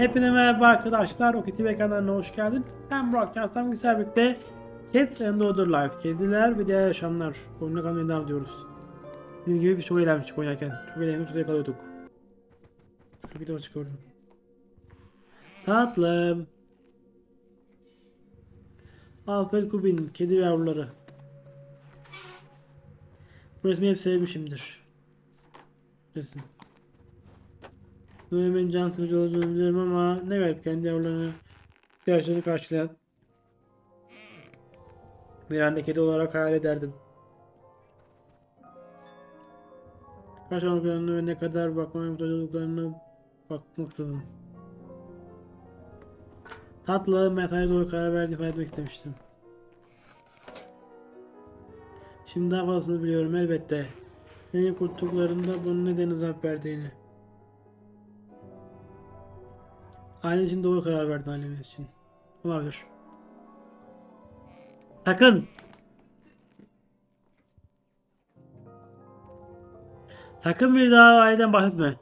Hepinize merhaba arkadaşlar. O Kitty kanalına hoş geldin. Ben Burak Cansam Güzel birlikte Cats and Other Lives. Kediler ve diğer yaşamlar. Oyuna kalmaya devam ediyoruz. Dediğim gibi bir çok eğlenmiştik oynarken. Çok eğlendik. Şurada kalıyorduk. Bir de çıkıyordum. Tatlım. Alfred Kubin. Kedi ve yavruları. Bu resmi hep sevmişimdir. Resim. Dönemin can sıkıcı olduğunu bilirim ama ne garip kendi yavrularını ihtiyaçlarını karşılayan bir anne kedi olarak hayal ederdim. Kaç olduklarını ve ne kadar bakmaya muhtaç olduklarını bakmaksızın. Tatlı mesaj doğru karar verdiğini ifade etmek istemiştim. Şimdi daha fazlasını biliyorum elbette. Beni kurttuklarında bunun neden azap verdiğini. Ailen için doğru karar verdin ailemiz için. Olabilir. Sakın! Sakın bir daha aileden bahsetme.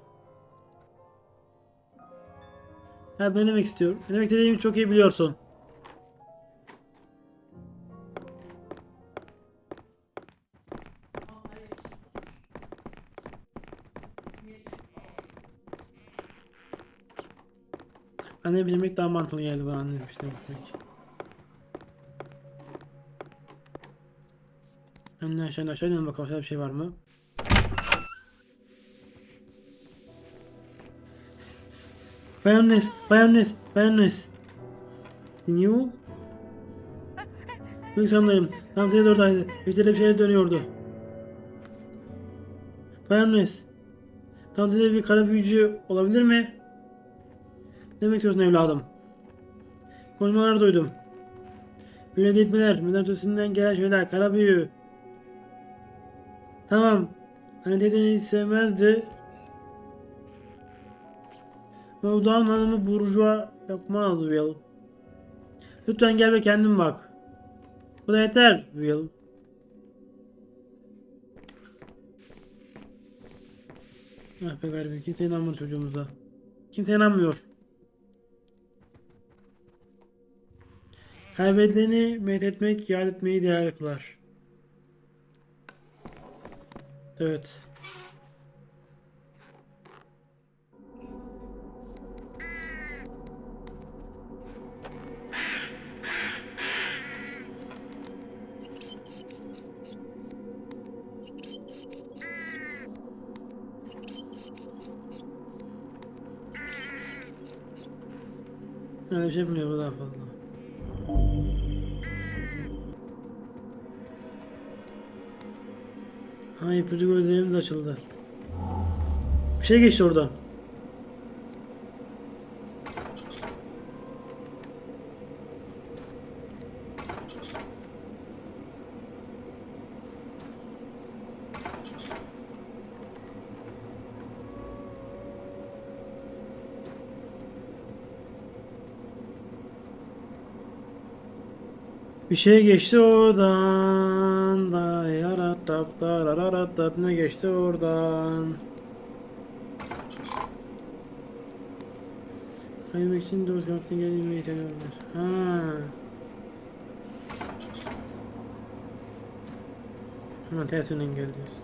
Ha ben demek istiyorum. Ne demek istediğimi çok iyi biliyorsun. Anne bilmek daha mantıklı geldi bana annem işte bakmak. Anne aşağı aşağı inelim bakalım aşağıda bir şey var mı? Bayannes, bayannes, bayannes. Dinliyor Büyük sanırım. Tantaya da oradaydı. Yüzde bir şeyler dönüyordu. Bayannes. Tantaya bir kara büyücü olabilir mi? Ne demek istiyorsun evladım? Konuşmaları duydum. Böyle etmeler, müdahale gelen şeyler, kara büyü. Tamam. Hani dedeni hiç sevmezdi. Dağın hanımı burjuva yapmaz Will. Lütfen gel ve kendin bak. Bu da yeter Will. Ah be garibim kimse inanmıyor çocuğumuza. Kimse inanmıyor. Kaybedileni methetmek, yad etmeyi değerli kılar. Evet. Öyle bir şey bu daha fazla. Ha ipucu gözlerimiz açıldı. Bir şey geçti oradan. Bir şey geçti oradan da yarattap da rararattat ne geçti oradan Hayırlık için dost kapten gelmeyi tanıyorlar. Ha. Hemen ters yönden gel diyorsun.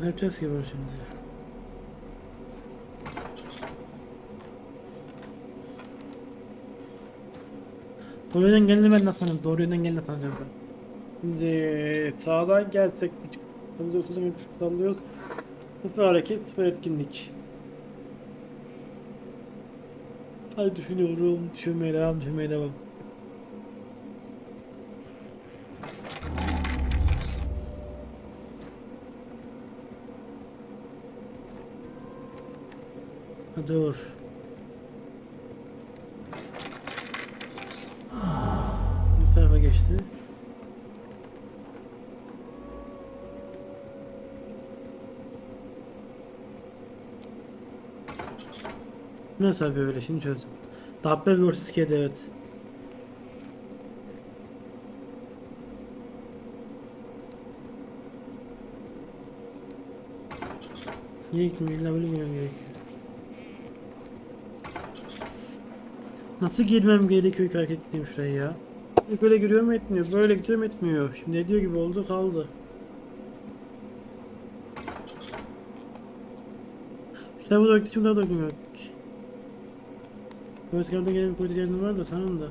Ne yapacağız ki bunu şimdi? Doğru yönden geldi ben nasıl sanıyorum? Doğru yönden geldi sanıyorum ben. Şimdi sağdan gelsek bir çıkmamız yoksa bir alıyoruz. Sıfır hareket, sıfır etkinlik. Hadi düşünüyorum, düşünmeye devam, düşünmeye devam. Dur. Bu ne abi böyle şimdi çözdüm. Dabbe vs. Kedi evet. Niye gittim? İlla böyle girmem gerekiyor. Nasıl girmem gerekiyor ki hareket ettiğim şuraya ya? Böyle giriyorum etmiyor, böyle gidiyorum etmiyor. Şimdi ediyor gibi oldu kaldı. Şuraya bu da öktü, şimdi daha da öktü. Özgür'de gelen politik yerinin var da tamam da.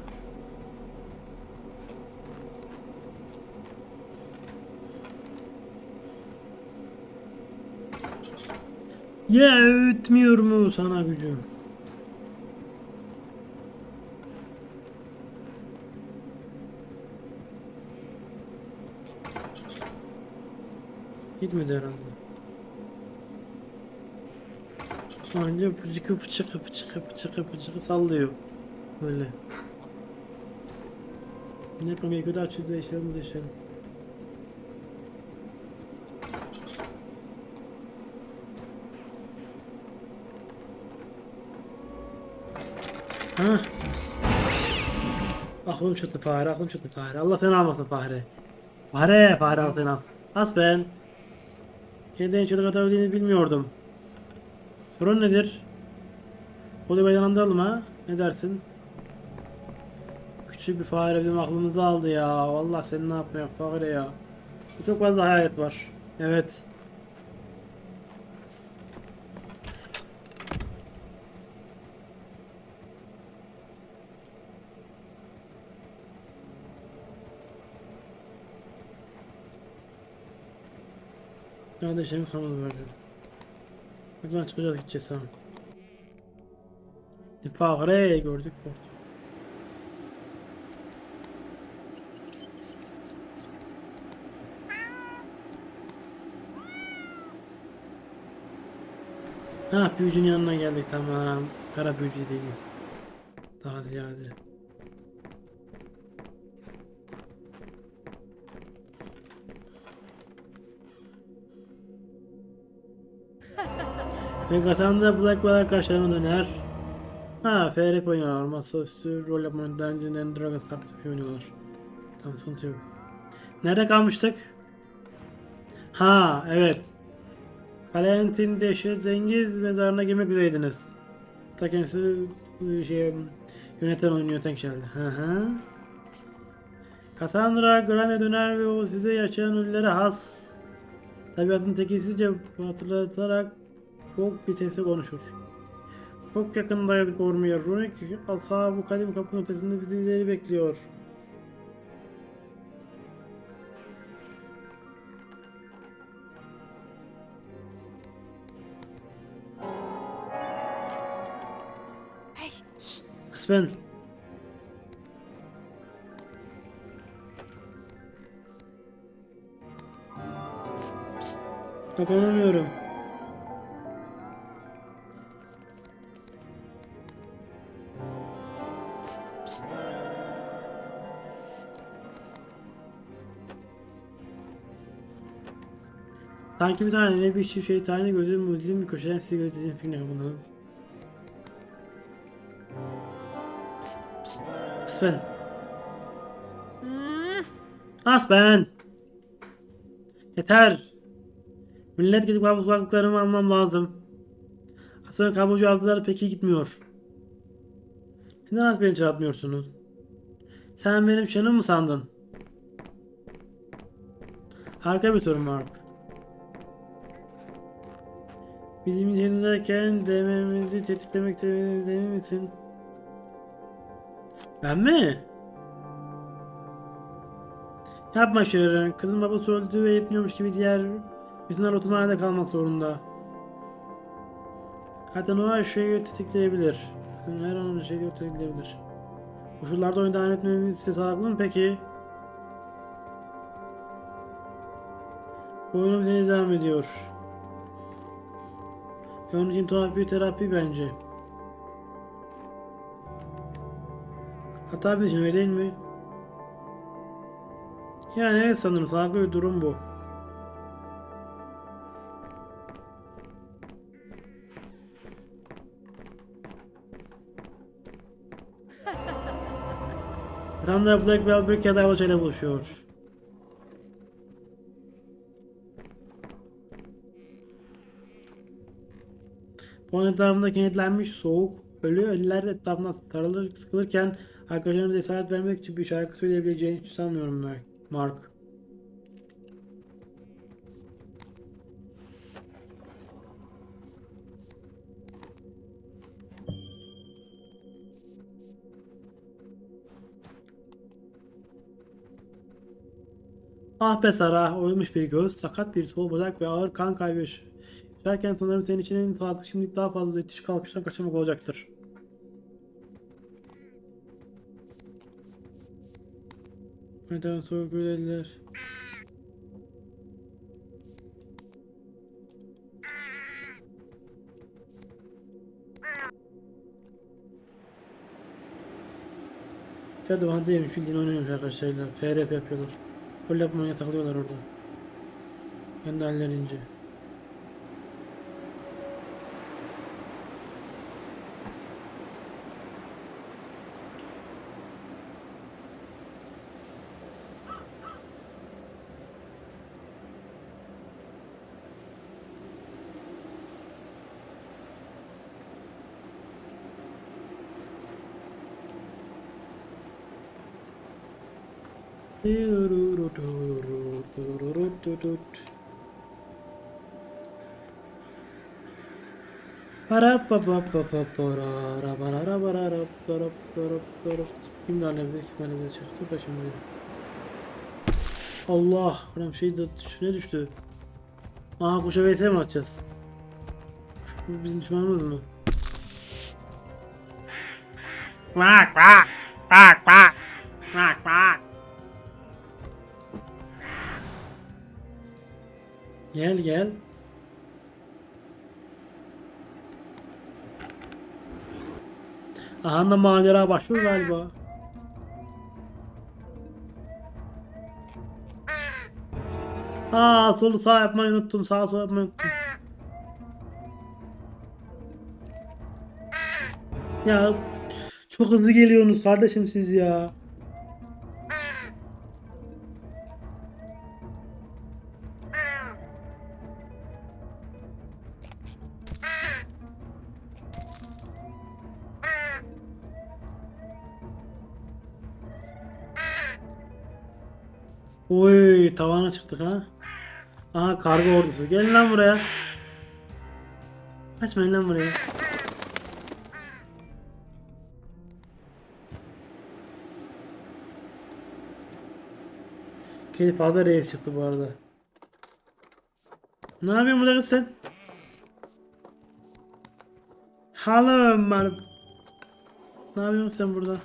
Ya ötmüyor mu sana gücüm? Gitmedi herhalde. Anca fıçıkı fıçıkı fıçıkı fıçıkı fıçıkı sallıyor. Böyle. Ne yapalım ya kötü açıyı değiştirelim değiştirelim. Ha. Aklım çıktı fare, aklım çıktı fare. Allah seni almasın fare. Fare, fare al seni al. As ben. Kendine çocuk atabildiğini bilmiyordum. Sorun nedir? Olayı bayandıralım ha? Ne dersin? Küçük bir fare bizim aklımızı aldı ya. Vallahi sen ne yapmaya fare ya. Çok fazla hayat var. Evet. Kardeşlerimiz kalmadı böyle. Buradan çıkacağız gideceğiz tamam. Fare gördük bu. Ha büyücünün yanına geldik tamam. Kara büyücü değiliz. Daha ziyade. Ve kazandı Black Ball arkadaşlarıma döner. Ha FRP oynuyorlar. Masaüstü rol yapma Dungeons and Dragons taktik oynuyorlar. Tamam sıkıntı yok. Nerede kalmıştık? Ha evet. Valentin Deşe Cengiz mezarına girmek üzereydiniz. Ta kendisi e, şey yöneten oynuyor tek geldi. Hı hı. Cassandra Grande döner ve o size yaşayan ölülere has. Tabiatın tekisizce hatırlatarak çok bir sesle konuşur. Çok yakındaydık ormaya. Runik asa bu kadim kapının ötesinde bizleri bekliyor. Hey, Aspen. Dokunamıyorum. Sanki bir tane ne bir şey şeytani gözüm mucizevi bir köşeden sizi gözlediğim film yapmalısınız. Aspen. Aspen. Yeter. Millet gidip kabus kulaklıklarımı almam lazım. Aspen kabucu aldılar peki gitmiyor. Neden Aspen'i çağırtmıyorsunuz? Sen benim canım mı sandın? Harika bir sorun var. Bizim yerindeyken dememizi tetiklemek emin misin? Ben mi? Yapma Sharon. Kızın babası öldü ve yetmiyormuş gibi diğer insanlar otomatikte kalmak zorunda. Hatta her şeyi tetikleyebilir. Her an şeyi tetikleyebilir. Koşullarda oyun devam etmemiz size sağlıklı mı peki? Oyunum seni devam ediyor. Onun için tuhaf bir terapi bence. Hatta bir için öyle değil mi? Yani evet sanırım sağlıklı bir durum bu. Tam da Black Velvet Avalanche ile buluşuyor. Onun etrafında kenetlenmiş soğuk ölü ölüler etrafına sarılır sıkılırken arkadaşlarına cesaret vermek için bir şarkı söyleyebileceğini hiç sanmıyorum. Mark. Ah be Sara, oyulmuş bir göz, sakat bir sol bacak ve ağır kan kaybı yaşarken sanırım senin için en farklı şimdi daha fazla itiş kalkıştan kaçırmak olacaktır. Neden soğuk öyleler? Shadowhun değilmiş bildiğin oynuyormuş arkadaşlarıyla. FRP yapıyorlar. Rol yapmaya takılıyorlar orada. Kendi hallerince. Allah! Buram şey de şuraya düştü. Aha kuşa vs mi atacağız? Bu bizim düşmanımız mı? Bak bak. Bak Gel gel. Aha da macera başlıyor galiba. Aa solu sağ yapmayı unuttum. Sağ sol yapmayı unuttum. Ya çok hızlı geliyorsunuz kardeşim siz ya. Tavana çıktık ha. Aha kargo ordusu. Gelin lan buraya. Kaçmayın lan buraya. Kedi fazla reis çıktı bu arada. Ne yapıyorsun burada kız sen? Hello Ömer. Ne yapıyorsun sen burada?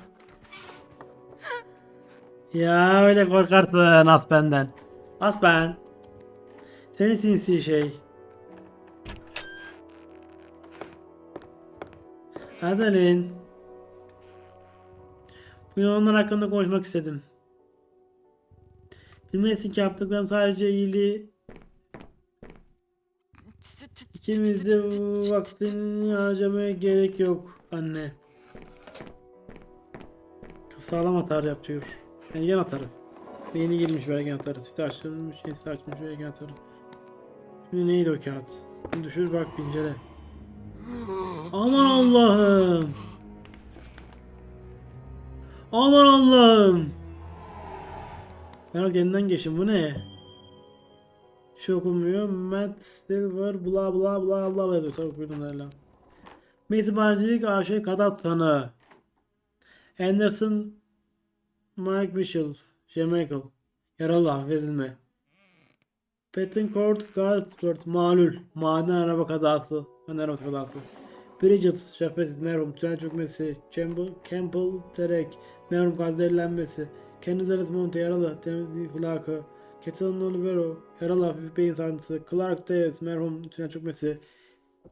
Ya öyle korkarsın as benden. As ben. Seni sinsi şey. Adalin. Bugün onlar hakkında konuşmak istedim. Bilmesin ki yaptıklarım sadece iyiliği ikimiz de vaktini harcamaya gerek yok anne. Sağlam atar yapıyor. Ergen atarı. Yeni girmiş bir ergen atarı. Site açılmış, site açılmış bir ergen atarı. Şimdi neydi o kağıt? Düşür bak bir incele. Aman Allah'ım. Aman Allah'ım. Ben kendinden geçim bu ne? Şey okumuyor. Matt Silver bla bla bla bla yazıyor. Sabah okuyordum hala. Messi Bancilik AŞ kadar tanı. Anderson Mike Mitchell, Jamichael, yaralı affedilme. Bettencourt, Gartford, malul, maden araba kazası, maden arabası kazası. Bridget, şefesi, merhum, tünel çökmesi, Campbell, Campbell, terek, merhum kaderlenmesi, Kenny Zales Monte, yaralı, temizlik hulakı, Ketan Olivero, yaralı hafif beyin sancısı, Clark Diaz, merhum, tünel çökmesi,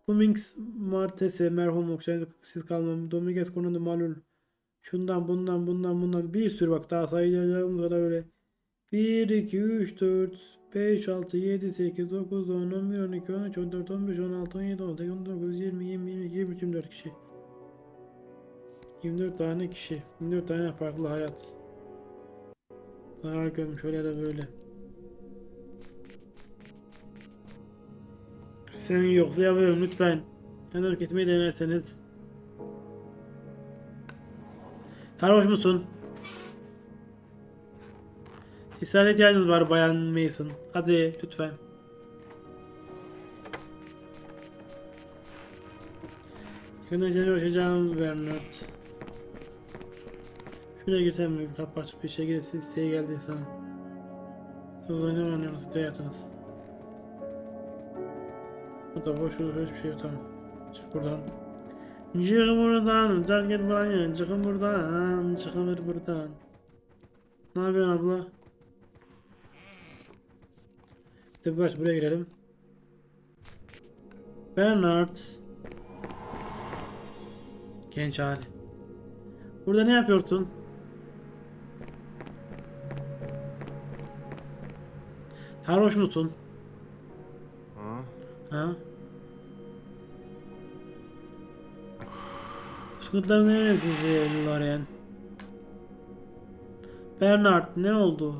Cummings, Martese, merhum, oksijensiz kalmam, Dominguez konuda malul, Şundan bundan bundan bundan bir sürü bak daha sayacağımız kadar öyle. 1, 2, 3, 4, 5, 6, 7, 8, 9, 10, 11, 12, 13, 14, 15, 16, 17, 18, 19, 20, 20, 22, 23, 24 kişi. 24 tane kişi. 24 tane farklı hayat. Zarar görmüş öyle ya da böyle. Sen yoksa yapıyorum lütfen. Yanına gitmeyi denerseniz. Sarhoş musun? İsrail ihtiyacınız var Bayan Mason. Hadi lütfen. Yöneticileri ulaşacağım Bernard. Şuraya girsem mi? Kapı açıp bir şey girsin isteğe geldi sana. Hızlanıyor oynuyoruz, hayatınız. Bu da boş olur, hiçbir şey yok tamam. Çık buradan. Çıkın buradan, çık git buraya, çıkın buradan, çıkın buradan. Ne yapıyorsun abla? Tabi baş buraya girelim. Bernard. Genç hali. Burada ne yapıyorsun? Sarhoş musun? Ha? Sıkıntıların ne önemsiz Lorraine? Bernard ne oldu?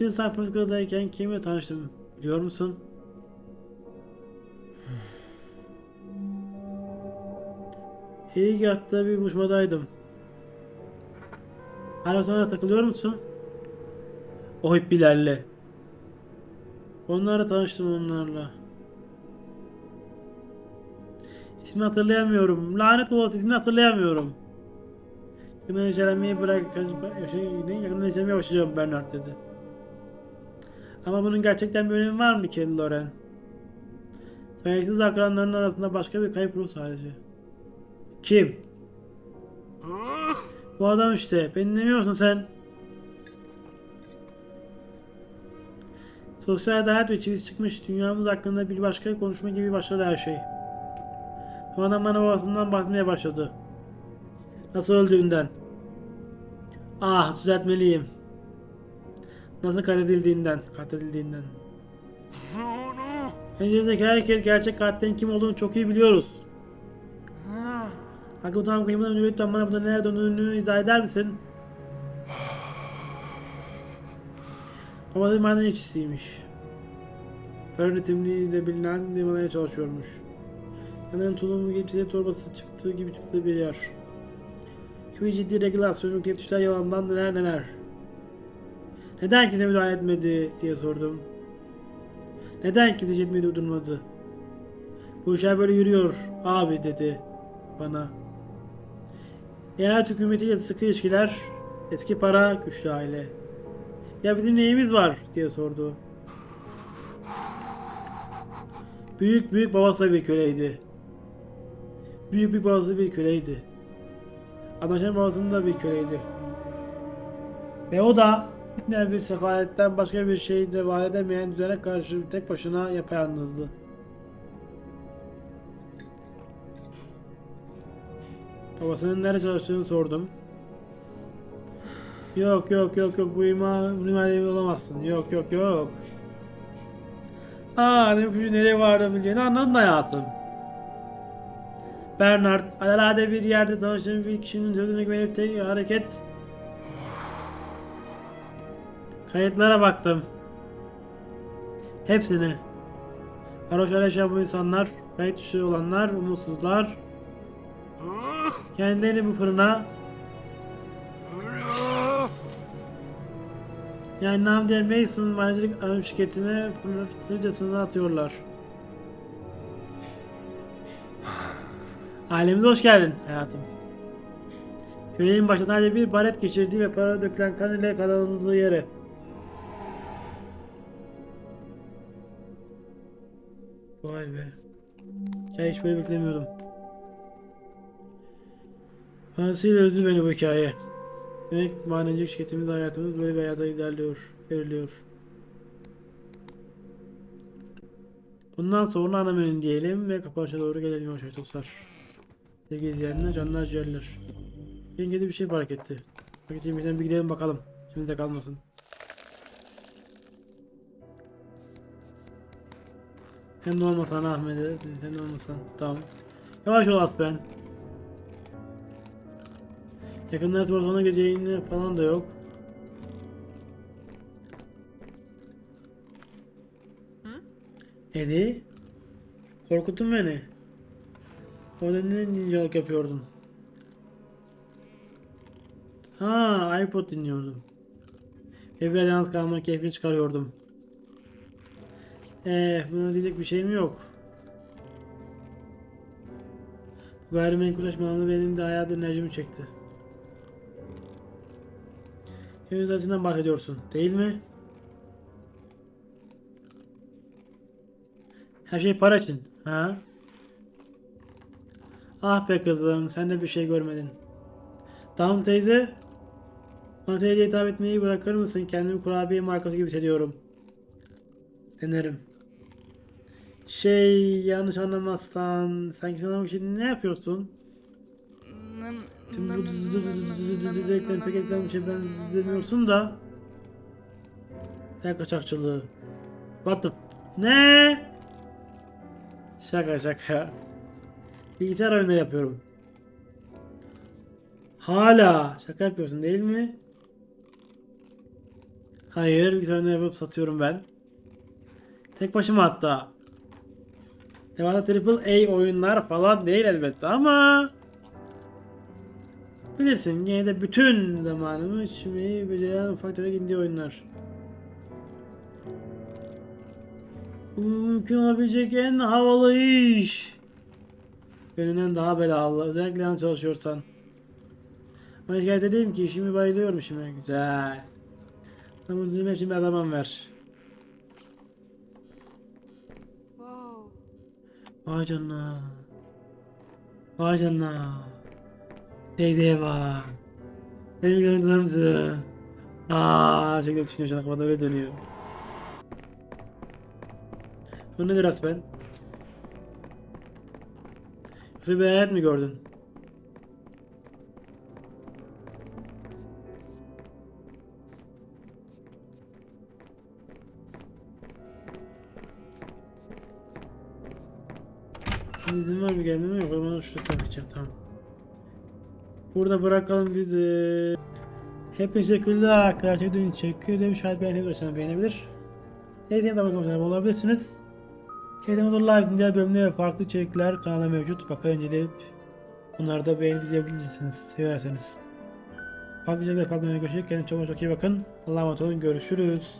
Dün San Francisco'dayken kimle tanıştım biliyor musun? Heygat'ta bir buluşmadaydım. Hala sonra takılıyor musun? O hippilerle. Onlarla tanıştım onlarla. İsmini hatırlayamıyorum. Lanet olası ismini hatırlayamıyorum. Yakında yaşamayı bırak, yakında yaşamaya başlayacağım Bernard dedi. Ama bunun gerçekten bir önemi var mı Kelly Loren? Sayısız akranların arasında başka bir kayıp ruh sadece. Kim? Bu adam işte. Beni dinlemiyorsun sen. Sosyal hayat ve çiviz çıkmış dünyamız hakkında bir başka konuşma gibi başladı her şey. Bu adam bana babasından bahsetmeye başladı. Nasıl öldüğünden. Ah düzeltmeliyim. Nasıl katledildiğinden. Katledildiğinden. Penceremizdeki herkes gerçek katilin kim olduğunu çok iyi biliyoruz. Hakkı tam kıyımından önce lütfen bana burada neler döndüğünü izah eder misin? Babası maden işçisiymiş. Öğretimliğiyle bilinen bir malaya çalışıyormuş. Yanların tulumu gibi size torbası çıktığı gibi çıktığı bir yer. Kimi ciddi regülasyon teftişler yalandan neler neler. Neden kimse müdahale etmedi diye sordum. Neden kimse yetmedi durdurmadı? Bu işler böyle yürüyor abi dedi bana. Eyalet hükümetiyle sıkı ilişkiler, eski para, güçlü aile. Ya bizim neyimiz var diye sordu. Büyük büyük babası bir köleydi. Büyük büyük babası bir köleydi. Anlaşan babasının da bir köleydi. Ve o da ne bir sefaletten başka bir şey de var edemeyen düzene karşı tek başına yapayalnızdı. Babasının nerede çalıştığını sordum. Yok yok yok yok bu ima evi olamazsın. Yok yok yok. Aa ne yapayım nereye varabileceğini anladın hayatım. Bernard alelade bir yerde tanıştığım bir kişinin sözüne güvenip tek hareket Kayıtlara baktım. Hepsini. Varoş yaşayan bu insanlar, kayıt dışı olanlar, umutsuzlar. Kendilerini bu fırına yani Namdiel Mason madencilik anonim şirketine fırçasını atıyorlar. Ailemize hoş geldin hayatım. Köylerin başta sadece bir baret geçirdiği ve para dökülen kan ile kazanıldığı yere. Vay be. Ya hiç böyle beklemiyordum. Fazlasıyla üzdü beni bu hikaye. Demek manencilik şirketimiz hayatımız böyle bir hayata ilerliyor, veriliyor. Bundan sonra ana menü diyelim ve kapanışa doğru gelelim yavaş dostlar. Sevgili izleyenler, canlar ciğerler. Yenge de bir şey fark etti. Ettiğimizden bir gidelim bakalım. Şimdi de kalmasın. Sen de olmasan Ahmet'e, sen de olmasan. Tamam. Yavaş ol Aspen. Yakında Trabzon'a gideceğini falan da yok. Eddie? Korkuttun beni. Orada ne ninjalık yapıyordun? Ha, iPod dinliyordum. Ve biraz yalnız kalmanın keyfini çıkarıyordum. Eh, buna diyecek bir şeyim yok. Bu gayrimenkulleşme benim de hayat enerjimi çekti. Henüz acından bahsediyorsun, değil mi? Her şey para için, ha? Ah be kızım, sen de bir şey görmedin. Tamam teyze. Bana teyze hitap etmeyi bırakır mısın? Kendimi kurabiye markası gibi hissediyorum. Denerim. Şey yanlış anlamazsan sanki anlamak için ne yapıyorsun? Tüm bu pek eklen bir şey benzemiyorsun da. Ne kaçakçılığı? What the... Ne? Şaka şaka. Bilgisayar oyunu yapıyorum. Hala şaka yapıyorsun değil mi? Hayır bilgisayar oyunu yapıp satıyorum ben. Tek başıma hatta. Devamlı triple A oyunlar falan değil elbette ama Bilirsin yine de bütün zamanımı içmeyi beceren ufak tefek indie oyunlar. Bu mümkün olabilecek en havalı iş. Gönlünden daha belalı. Özellikle yalnız çalışıyorsan. Ama şikayet edeyim ki işimi bayılıyorum işime. Güzel. Ama düzülme için bir adamım ver. Wow. Vay canına. Vay canına. Teyzeye bak. Beni gördüler misin? Aaa şekilde düşünüyor şu an kafada öyle dönüyor. Bu nedir Aspen? Yoksa bir hayat mı gördün? İzin var mı gelmeme yok. Zaman şurada takacağım tamam. Burada bırakalım bizi. Hep teşekkürler arkadaşlar. Dün teşekkür ederim. Şayet beğendiyseniz beğenebilir. Neyse bakalım olabilirsiniz. Kedim Olur Live'ın diğer bölümleri farklı içerikler kanalda mevcut. Bakın inceleyip bunları da beğenip izleyebilirsiniz. Severseniz. Farklı içerikler farklı görüşürüz. Kendinize çok çok iyi bakın. Allah'a emanet olun. Görüşürüz.